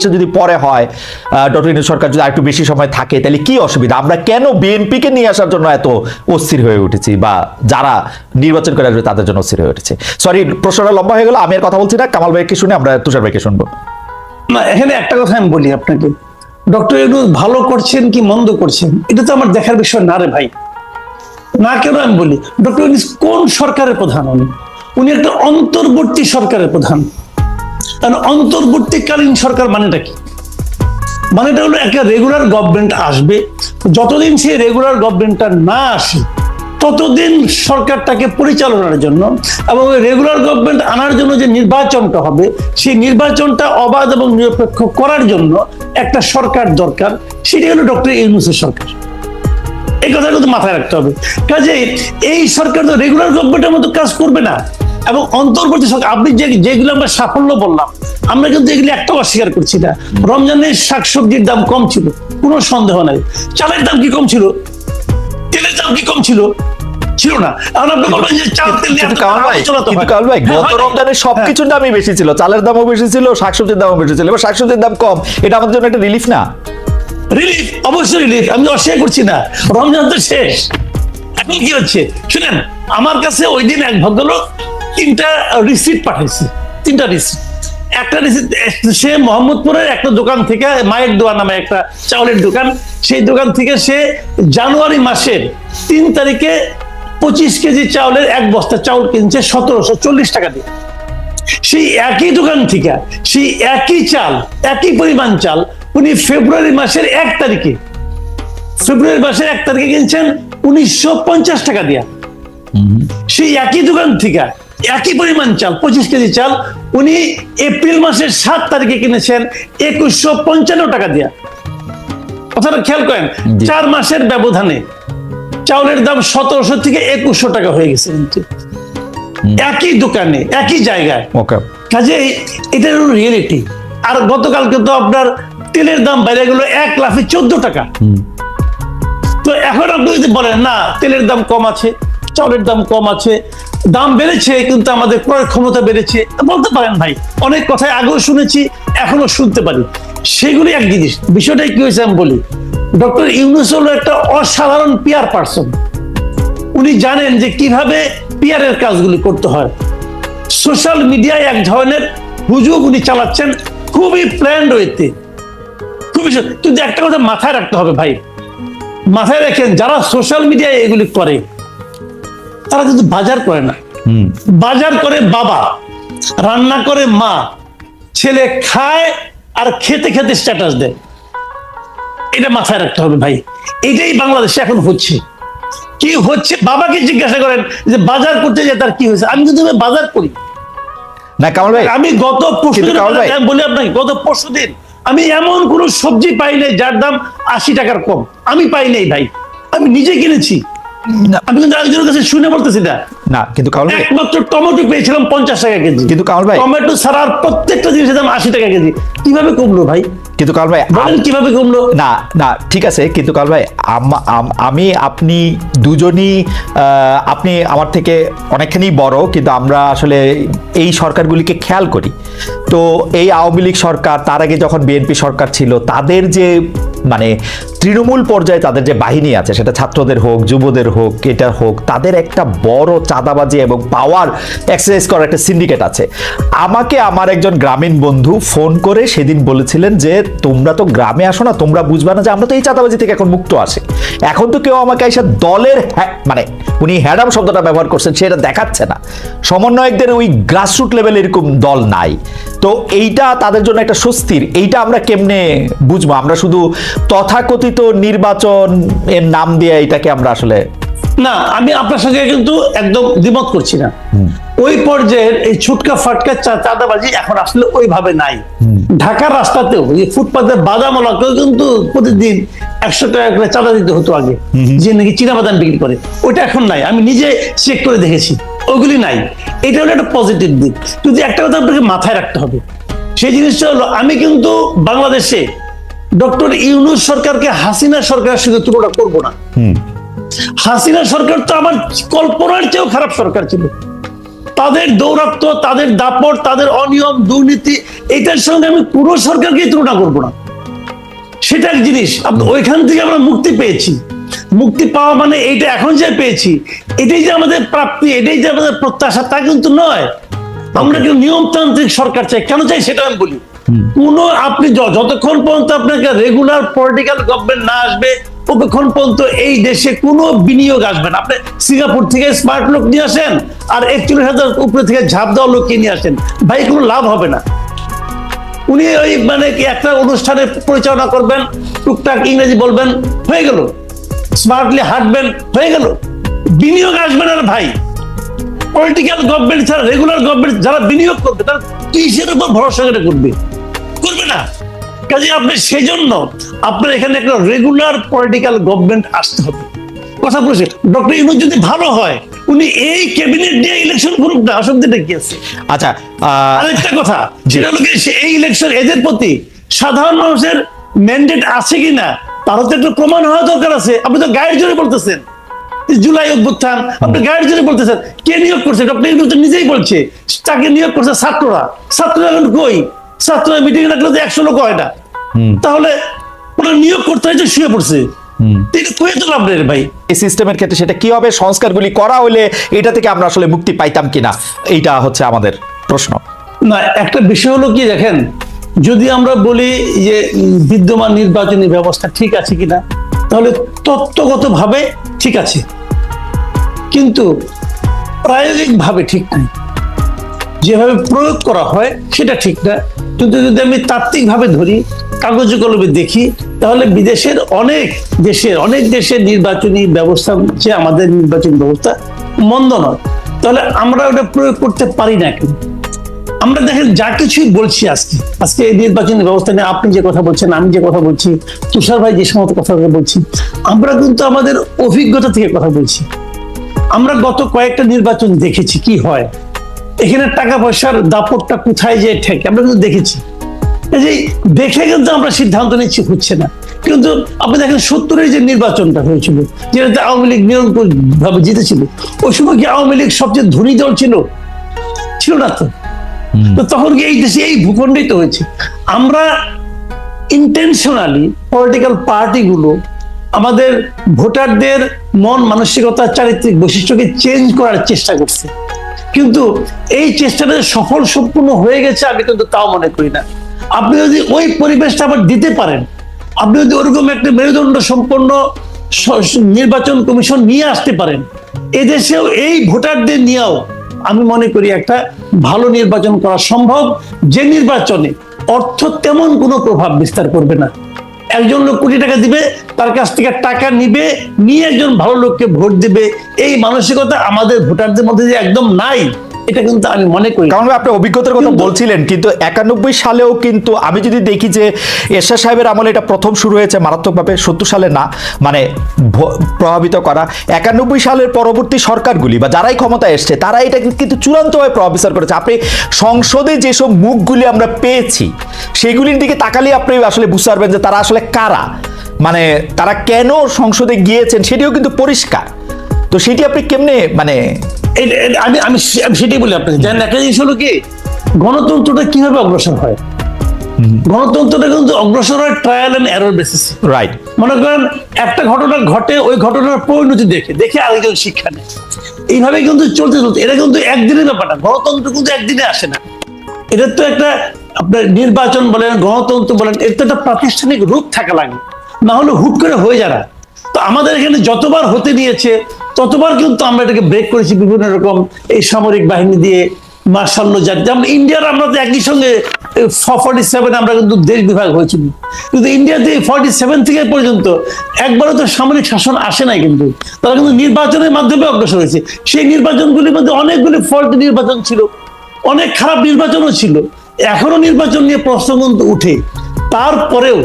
এটা যদি পরে হয় ডক্টর ইউনুস সরকার যদি একটু বেশি সময় থাকে, তাহলে কি অসুবিধা? আমরা কেন বিএনপিকে নিয়ে আসার জন্য এত অস্থির হয়ে উঠেছি বা যারা নির্বাচন করে আসবে তাদের জন্য অস্থির হয়ে উঠেছে? সরি প্রশ্নটা লম্বা হয়ে গেল, আমি আর কথা বলছি না, কামাল ভাইকে শুনে আমরা তুষার ভাইকে শুনব। না, এখানে একটা কথা আমি বলি আপনাকে। ডক্টর ইউনুস ভালো করছেন কি মন্দ করছেন? এটা তো আমার দেখার বিষয় না রে ভাই। না কেন আমি বলি? ডক্টর ইউনুস কোন সরকারের প্রধান উনি? উনি একটা অন্তর্বর্তী সরকারের প্রধান। কারণ অন্তর্বর্তীকালীন সরকার মানেটা কি? মানেটা হলো একটা রেগুলার গভর্নমেন্ট আসবে, যতদিন সেই রেগুলার গভর্নমেন্টটা না আসে, ততদিন সরকারটাকে পরিচালনার জন্য এবং রেগুলার গভর্নমেন্ট আনার জন্য যে নির্বাচনটা হবে, সেই নির্বাচনটা অবাধ এবং নিরপেক্ষ করার জন্য একটা সরকার দরকার, সেটি হলো ডক্টর ইউনুসের সরকার। এই কথা কিন্তু মাথায় রাখতে হবে। কাজে এই সরকার তো রেগুলার গভর্নমেন্টের মতো কাজ করবে না। এবং অন্তর্বর্তী সরকার আপনি যে যেগুলো আমরা সাফল্য বললাম আমরা কিন্তু এগুলি একটাও অস্বীকার করছি না। রমজানের শাকসবজির দাম কম ছিল কোনো সন্দেহ নাই। চালের দাম কি কম ছিল? তেলের দাম কি কম ছিল? ছিল না। এখন আপনি বলবেন যে চাল তেল নিয়ে কিন্তু এত কামাল ভাই আলোচনা তো কিন্তু হয়। কামাল ভাই গত। সবকিছুর দামই বেশি ছিল। চালের দামও বেশি ছিল শাকসবজির দামও বেশি ছিল। এবার শাকসবজির দাম কম এটা আমাদের জন্য একটা রিলিফ না? রিলিফ অবশ্যই রিলিফ। আমি অস্বীকার করছি না। রমজান তো শেষ। এখন কি হচ্ছে? শুনেন আমার কাছে ওই দিন এক ভদ্রলোক তিনটা রিসিট পাঠাইছে তিনটা রিসিট একটা রিসিট সে মোহাম্মদপুরের একটা দোকান থেকে মায়ের দোয়া নামে একটা চাউলের দোকান সেই দোকান থেকে সে জানুয়ারি মাসের তিন তারিখে পঁচিশ কেজি চাউলের এক বস্তা চাউল কিনছে সতেরোশো চল্লিশ টাকা দিয়ে। সেই একই দোকান থেকে সেই একই চাল একই পরিমাণ চাল উনি ফেব্রুয়ারি মাসের এক তারিখে ফেব্রুয়ারি মাসের এক তারিখে কিনছেন উনিশশো পঞ্চাশ টাকা দিয়া। সেই একই দোকান থেকে একই পরিমাণ চাল পঁচিশ কেজি চাল। উনি এপ্রিল মাসের সাত তারিখে কিনেছেন একুশশো পঞ্চান্ন টাকা দিয়া। কথাটা খেয়াল করেন চার মাসের ব্যবধানে চাউলের দাম সতেরোশো থেকে একুশশো টাকা হয়ে গেছে কিন্তু। একই দোকানে একই জায়গায়। ওকে। কাজে এটা হলো রিয়েলিটি আর গতকালকে তো আপনার তেলের দাম বেড়ে গেল এক লাফে চোদ্দ টাকা। তো এখন আপনি যদি বলেন না তেলের দাম কম আছে চাউলের দাম কম আছে দাম বেড়েছে, কিন্তু আমাদের ক্রয় ক্ষমতা বেড়েছে। বলতে পারেন ভাই, অনেক কথাই আগেও শুনেছি এখনও শুনতে পারি। সেগুলি এক জিনিস, বিষয়টা কি হয়েছে আমি বলি। ডক্টর ইউনুস হলো একটা অসাধারণ পিয়ার পার্সন উনি জানেন যে কীভাবে পিয়ারের কাজগুলি করতে হয়। সোশ্যাল মিডিয়ায় এক ধরনের হুজুগ উনি চালাচ্ছেন, খুবই প্ল্যান্ড ওয়েতে খুবই কিন্তু একটা কথা মাথায় রাখতে হবে ভাই। মাথায় রাখেন, যারা সোশ্যাল মিডিয়ায় এগুলি করে তারা কিন্তু বাজার করে না। বাজার করে বাবা রান্না করে মা ছেলে খায় আর খেতে খেতে স্ট্যাটাস দেয়। এটা মাথায় রাখতে হবে ভাই। এটাই বাংলাদেশে এখন হচ্ছে। কি হচ্ছে? বাবাকে জিজ্ঞাসা করেন যে বাজার করতে যে তার কি হয়েছে? আমি কিন্তু বাজার করি। না কামাল ভাই। আমি গত পরশু কিন্তু দিন কামাল ভাই- আমি বলি আপনাকে গত পরশু দিন আমি এমন কোন সবজি পাই নাই যার দাম আশি টাকার কম। আমি পাই নাই ভাই। আমি নিজে কিনেছি। আমি কিন্তু একজনের কাছে শুনে বলতেছি না। না কিন্তু কামাল ভাই একমাত্র টমেটো পেয়েছিলাম পঞ্চাশ টাকা কেজি। কিন্তু ভাই টমেটো ছাড়া প্রত্যেকটা জিনিসের দাম আশি টাকা কেজি। কীভাবে কমলো ভাই? কিন্তু কীভাবে কমলো? না না ঠিক আছে কিন্তু কাল ভাই আম- আপনি দুজনই আহ, আপনি আমার থেকে অনেকখানি বড় কিন্তু আমরা আসলে এই সরকারগুলিকে খেয়াল করি। তো এই আওয়ামী লীগ সরকার তার আগে যখন বিএনপি সরকার ছিল তাদের যে মানে তৃণমূল পর্যায়ে তাদের যে বাহিনী আছে, সেটা ছাত্রদের হোক, যুবদের হোক, এটা হোক, তাদের একটা বড় চাঁদাবাজি এবং পাওয়ার এক্সারসাইজ করার একটা সিন্ডিকেট আছে। আমাকে আমার একজন গ্রামীণ বন্ধু ফোন করে সেদিন বলেছিলেন যে, তোমরা তো গ্রামে আসো না, তোমরা বুঝবে না যে আমরা তো এই চাঁদাবাজি থেকে এখন মুক্ত আসে এখন তো কেউ আমাকে এসে দলের মানে উনি হ্যাডাম শব্দটা ব্যবহার করছেন, সেটা দেখাচ্ছে না। সমন্বয়কদের ওই গ্রাসরুট লেভেল এরকম দল নাই। তো এইটা তাদের জন্য একটা স্বস্তির, এইটা আমরা কেমনে বুঝব? আমরা শুধু তথাকথিত নির্বাচন এর নাম দিয়ে এটাকে আমরা আসলে না আমি আপনার সঙ্গে কিন্তু একদম দ্বিমত করছি না। ওই পর্যায়ের এই ছুটকা ফাটকা চাঁদাবাজি এখন আসলে ওইভাবে নাই। ঢাকার রাস্তাতেও এই ফুটপাতের বাদামলাকেও কিন্তু প্রতিদিন একশো টাকা করে চাঁদা দিতে হতো আগে। যে নাকি চীনা বাদাম বিক্রি করে। ওইটা এখন নাই। আমি নিজে চেক করে দেখেছি। ওইগুলি নাই। এটা হলো একটা পজিটিভ দিক। কিন্তু একটা কথা আপনাকে মাথায় রাখতে হবে। সেই জিনিসটা হলো আমি কিন্তু বাংলাদেশে ডক্টর ইউনুস সরকারকে হাসিনা সরকারের সঙ্গে তুলনা করব না। হাসিনা সরকার তো আমার কল্পনার চেয়েও খারাপ সরকার ছিল। তাদের দৌরাত্ম তাদের দাপট তাদের অনিয়ম দুর্নীতি এটার সঙ্গে আমি পুরো সরকারকেই তুলনা করব না। সেটা এক জিনিস ওইখান থেকে আমরা মুক্তি পেয়েছি। মুক্তি পাওয়া মানে এইটা এখন যে পেয়েছি এটাই যে আমাদের প্রাপ্তি এটাই যে আমাদের প্রত্যাশা তা কিন্তু নয়। আমরা কিন্তু নিয়মতান্ত্রিক সরকার চাই। কেন চাই সেটা আমি বলি। কোন আপনি যতক্ষণ পর্যন্ত আপনাকে রেগুলার পলিটিক্যাল গভর্নমেন্ট না আসবে, ততক্ষণ পর্যন্ত এই দেশে কোনো বিনিয়োগ আসবে না। আপনি সিঙ্গাপুর থেকে স্মার্ট লোক নিয়ে আসেন, আর একচল্লিশ হাজার উপরে থেকে ঝাঁপ দেওয়া লোককে নিয়ে আসেন, ভাই কোনো লাভ হবে না। উনি ওই মানে একটা অনুষ্ঠানে পরিচালনা করবেন, টুকটাক ইংরেজি বলবেন, হয়ে গেল। স্মার্টলি হাঁটবেন, হয়ে গেল। বিনিয়োগ আসবে না ভাই। পলিটিক্যাল গভর্নমেন্ট ছাড়া রেগুলার গভর্নমেন্ট যারা বিনিয়োগ করবে, তারা কিসের উপর ভরসা করে করবে? করবে না। কাজে আপনি সেজন্য আপনার এখানে একটা রেগুলার পলিটিক্যাল গভর্নমেন্ট আসতে হবে। কথা বলছে। ডক্টর ইউনুস যদি ভালো হয় উনি এই ক্যাবিনেট দিয়ে ইলেকশন করুক না অসুবিধাটা কি আছে? আচ্ছা আরেকটা কথা জি। সেটা হলো কি, সে- এই ইলেকশন এদের প্রতি সাধারণ মানুষের ম্যান্ডেট আছে কিনা তারও তো একটু প্রমাণ হওয়া দরকার আছে। আপনি তো গায়ের জোরে বলতেছেন। জুলাই অভ্যুত্থান আপনি গায়ের জোরে বলতেছেন। কে নিয়োগ করছে? ডক্টর ইউনুস নিজেই বলছে তাকে নিয়োগ করছে ছাত্ররা। ছাত্ররা এখন কই? ছাত্ররা মিটিং রাখলে তো একশো লোক হয় না। তাহলে ওরা নিয়োগ করতে হয়েছে শুয়ে পড়ছে। ভাই। এই সিস্টেমের ক্ষেত্রে সেটা কি হবে? সংস্কারগুলি করা হলে এটা থেকে আমরা আসলে মুক্তি পাইতাম কিনা? এইটা হচ্ছে আমাদের প্রশ্ন। না একটা বিষয় হলো কি দেখেন যদি আমরা বলি যে বিদ্যমান নির্বাচনী ব্যবস্থা ঠিক আছে কিনা তাহলে তত্ত্বগত ভাবে ঠিক আছে। কিন্তু প্রায়োগিক ভাবে ঠিক নাই। যেভাবে প্রয়োগ করা হয় সেটা ঠিক না। কিন্তু যদি আমি তাত্ত্বিক ভাবে ধরি কাগজে কলমে দেখি, তাহলে বিদেশের অনেক দেশের অনেক দেশের নির্বাচনী ব্যবস্থা হচ্ছে, আমাদের নির্বাচনী ব্যবস্থা মন্দ নয়। তাহলে আমরা ওটা প্রয়োগ করতে পারি না কেন? আমরা দেখেন, যা কিছুই বলছি আজকে আজকে এই নির্বাচনী ব্যবস্থা নিয়ে আপনি যে কথা বলছেন, আমি যে কথা বলছি, তুষার ভাই যে সমস্ত কথা বলছি, আমরা কিন্তু আমাদের অভিজ্ঞতা থেকে কথা বলছি। আমরা গত কয়েকটা নির্বাচন দেখেছি কি হয়। এখানে টাকা পয়সার দাপটটা কোথায় যে ঠেকে? আমরা কিন্তু দেখেছি। যে দেখে কিন্তু আমরা সিদ্ধান্ত নিচ্ছি হচ্ছে না। কিন্তু আপনি দেখেন সত্তরের যে নির্বাচনটা হয়েছিল যেটাতে আওয়ামী লীগ নিরঙ্কুশ ভাবে জিতেছিল ওই সময় কি আওয়ামী লীগ সবচেয়ে ধনী দল ছিল? ছিল না তো। তো তখন কি এই দেশে এই ভূখণ্ডেই তো হয়েছে? আমরা ইন্টেনশনালি পলিটিক্যাল পার্টিগুলো আমাদের ভোটারদের মন মানসিকতা চারিত্রিক বৈশিষ্ট্যকে চেঞ্জ করার চেষ্টা করছে। কিন্তু এই চেষ্টাটা সফল সম্পূর্ণ হয়ে গেছে, আমি কিন্তু তাও মনে করি না। আপনি যদি ওই পরিবেশটা আবার দিতে পারেন, আপনি যদি ওরকম একটা মেরুদণ্ড সম্পন্ন নির্বাচন কমিশন নিয়ে আসতে পারেন, এদেশেও এই ভোটারদের নিয়েও আমি মনে করি একটা ভালো নির্বাচন করা সম্ভব। যে নির্বাচনে অর্থ তেমন কোনো প্রভাব বিস্তার করবে না। একজন লোক কোটি টাকা দিবে, তার কাছ থেকে টাকা নিবে, নিয়ে একজন ভালো লোককে ভোট দিবে। এই মানসিকতা আমাদের ভোটারদের মধ্যে যে একদম নাই। এটা কিন্তু আমি মনে করি। কারণ আপনি অভিজ্ঞতার কথা বলছিলেন কিন্তু একানব্বই সালেও কিন্তু আমি যদি দেখি যে এরশাদ সাহেবের আমলে এটা প্রথম শুরু হয়েছে মারাত্মকভাবে সত্তর সালে না মানে প্রভাবিত করা একানব্বই সালের পরবর্তী সরকারগুলি বা যারাই ক্ষমতায় এসছে তারা এটা কিন্তু চূড়ান্তভাবে প্রভাবিত করেছে। আপনি সংসদে যেসব মুখগুলি আমরা পেয়েছি সেগুলির দিকে তাকালে আপনি আসলে বুঝতে পারবেন যে তারা আসলে কারা। মানে তারা কেন সংসদে গিয়েছেন সেটিও কিন্তু পরিষ্কার। তো সেটি আপনি কেমনে মানে? আমি আমি সেটাই বলি আপনাকে। জানেন একটা জিনিস হলো কি গণতন্ত্রটা কীভাবে অগ্রসর হয়? গণতন্ত্রটা কিন্তু অগ্রসর হয় trial and error basis right মনে করেন একটা ঘটনা ঘটে ওই ঘটনার পরিণতি দেখে দেখে আরেকজন শিক্ষা নেয়। এইভাবে কিন্তু চলতে চলতে এটা কিন্তু একদিনের ব্যাপার না গণতন্ত্র কিন্তু একদিনে আসে না। এটার তো একটা আপনার নির্বাচন বলেন গণতন্ত্র বলেন এর তো একটা প্রাতিষ্ঠানিক রূপ থাকা লাগে। না হলে হুট করে হয়ে যারা তো আমাদের এখানে যতবার হতে নিয়েছে ততবার কিন্তু আমরা এটাকে ব্রেক করেছি বিভিন্ন রকম এই সামরিক বাহিনী দিয়ে মার্শাল্য জাতি যেমন ইন্ডিয়ার আমরা তো একই সঙ্গে ফর্টি সেভেন আমরা কিন্তু দেশ বিভাগ হয়েছিল কিন্তু ইন্ডিয়াতে ফর্টি সেভেন থেকে পর্যন্ত একবারও তো সামরিক শাসন আসে নাই কিন্তু। তারা কিন্তু নির্বাচনের মাধ্যমে অগ্রসর হয়েছে। সেই নির্বাচনগুলির মধ্যে অনেকগুলি ফল্ট নির্বাচন ছিল। অনেক খারাপ নির্বাচনও ছিল। এখনও নির্বাচন নিয়ে প্রশ্ন কিন্তু উঠে। তারপরেও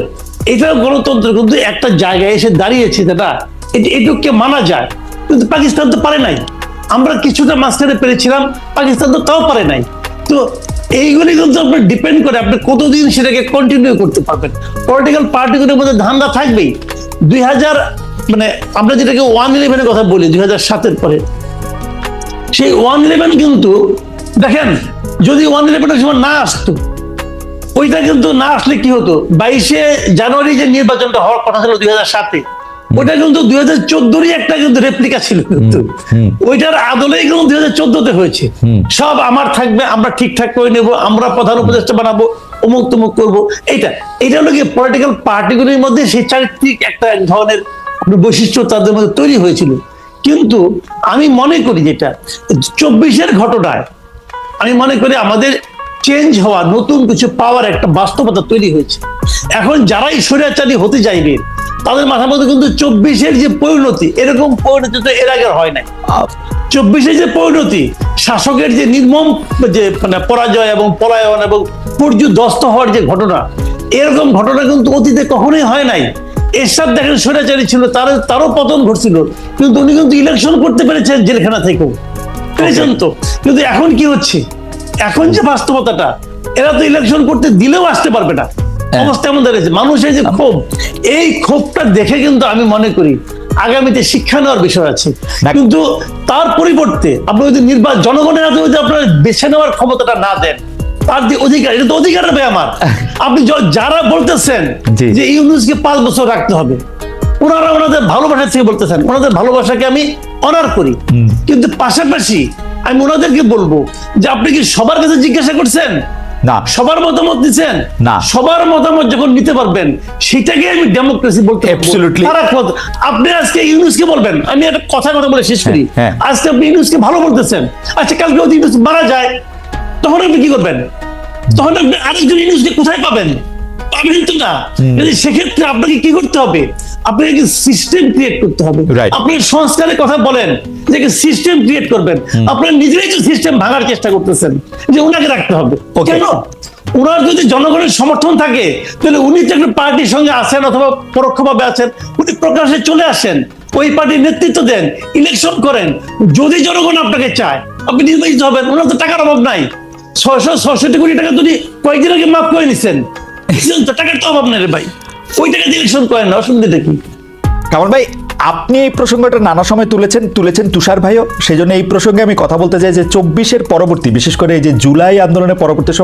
এটাও গণতন্ত্র কিন্তু একটা জায়গায় এসে দাঁড়িয়েছে দাদা এটি এটুককে মানা যায়। কিন্তু পাকিস্তান তো পারে নাই। আমরা কিছুটা মাঝখানে পেরেছিলাম, পাকিস্তান তো তাও পারে নাই। তো এইগুলি কিন্তু আপনার ডিপেন্ড করে আপনি কতদিন সেটাকে কন্টিনিউ করতে পারবেন। পলিটিক্যাল পার্টিগুলোর মধ্যে ধান্দা থাকবেই। দুই হাজার মানে আমরা যেটাকে ওয়ান ইলেভেনের কথা বলি, দুই হাজার সাতের পরে। সেই ওয়ান ইলেভেন কিন্তু, দেখেন, যদি ওয়ান ইলেভেনের সময় না আসতো, ওইটা কিন্তু না আসলে কি হতো? বাইশে জানুয়ারি যে নির্বাচনটা হওয়ার কথা ছিল দুই হাজার সাতে। ওইটা কিন্তু দুই হাজার চোদ্দোরই একটা কিন্তু রেপ্লিকা ছিল কিন্তু। ওইটার আদলেই কিন্তু দুই হাজার চোদ্দতে হয়েছে। সব আমার থাকবে আমরা ঠিকঠাক করে নেব আমরা প্রধান উপদেষ্টা বানাবো অমুক তমুক করব। এইটা এটা হলো কি পলিটিক্যাল পার্টিগুলির মধ্যে সেই চারিত্রিক একটা এক ধরনের বৈশিষ্ট্য তাদের মধ্যে তৈরি হয়েছিল। কিন্তু আমি মনে করি যেটা চব্বিশের ঘটনায় আমি মনে করি আমাদের চেঞ্জ হওয়া নতুন কিছু পাওয়ার একটা বাস্তবতা তৈরি হয়েছে। এখন যারাই স্বৈরাচারী হতে চাইবে তাদের মাথার মধ্যে কিন্তু চব্বিশের যে পরিণতি এরকম পরিণতি তো এর আগে হয় নাই। চব্বিশে যে পরিণতি শাসকের যে নির্মম যে মানে পরাজয় এবং পলায়ন এবং পর্যুদস্ত হওয়ার যে ঘটনা এরকম ঘটনা কিন্তু অতীতে কখনোই হয় নাই। এরশাদ দেখেন স্বৈরাচারী ছিল তার তারও পতন ঘটছিল কিন্তু উনি কিন্তু ইলেকশন করতে পেরেছেন জেলখানা থেকেও। পেরেছেন তো? কিন্তু এখন কি হচ্ছে? এখন যে বাস্তবতাটা এরা তো ইলেকশন করতে দিলেও আসতে পারবে না। অবস্থা এমন দাঁড়িয়েছে মানুষের যে ক্ষোভ এই ক্ষোভটা দেখে কিন্তু আমি মনে করি আগামীতে শিক্ষা নেওয়ার বিষয় আছে। কিন্তু তার পরিবর্তে আপনি যদি নির্বাচন জনগণের হাতে যদি আপনার বেছে নেওয়ার ক্ষমতাটা না দেন তার যে অধিকার এটা তো অধিকার হবে আমার। আপনি যারা বলতেছেন যে ইউনুসকে পাঁচ বছর রাখতে হবে ওনারা ওনাদের ভালোবাসা থেকে বলতেছেন ওনাদের ভালোবাসাকে আমি অনার করি। কিন্তু পাশাপাশি আমি ওনাদেরকে বলব যে আপনি কি সবার কাছে জিজ্ঞাসা করছেন? না। সবার মতামত দিচ্ছেন? না। সবার মতামত যখন নিতে পারবেন সেটাকে আমি ডেমোক্রেসি বলতে কত- আপনি আজকে ইউনুসকে বলবেন আমি একটা কথা কথা বলে শেষ করি। হ্যাঁ, হ্যাঁ। আজকে আপনি ইউনুসকে ভালো বলতেছেন। আচ্ছা কালকে যদি ইউনুস মারা যায় তখন আপনি কি করবেন? তখন আপনি আরেকজন ইউনুসকে কোথায় পাবেন? পাবেন তো না? যদি সেক্ষেত্রে আপনাকে কি করতে হবে? আপনাকে সিস্টেম ক্রিয়েট করতে হবে। Right. আপনি সংস্কারের কথা বলেন যে সিস্টেম ক্রিয়েট করবেন। আপনারা নিজেরাই তো সিস্টেম ভাঙার চেষ্টা করতেছেন যে ওনাকে রাখতে হবে। কেন? ওনার যদি জনগণের সমর্থন থাকে তাহলে উনি তো একটা পার্টির সঙ্গে আছেন অথবা পরোক্ষভাবে আছেন উনি প্রকাশ্যে চলে আসেন ওই পার্টির নেতৃত্ব দেন ইলেকশন করেন যদি জনগণ আপনাকে চায় আপনি নির্বাচিত হবেন ওনার তো টাকার অভাব নাই। ছয়শো ছয়ষট্টি কোটি টাকা যদি কয়েকদিন আগে মাফ করে নিছেন তো টাকার তো অভাব নেই রে ভাই। ওই টাকা দিয়ে ইলেকশন করেন? না অসুবিধাটা কি? কামাল ভাই, আপনি এই প্রসঙ্গটা নানা সময় তুলেছেন তুলেছেন তুষার ভাইও। সেই জন্য এই প্রসঙ্গে আমি কথা বলতে চাই যে চব্বিশের পরবর্তী, বিশেষ করে এই যে জুলাই আন্দোলনের পরবর্তী সময়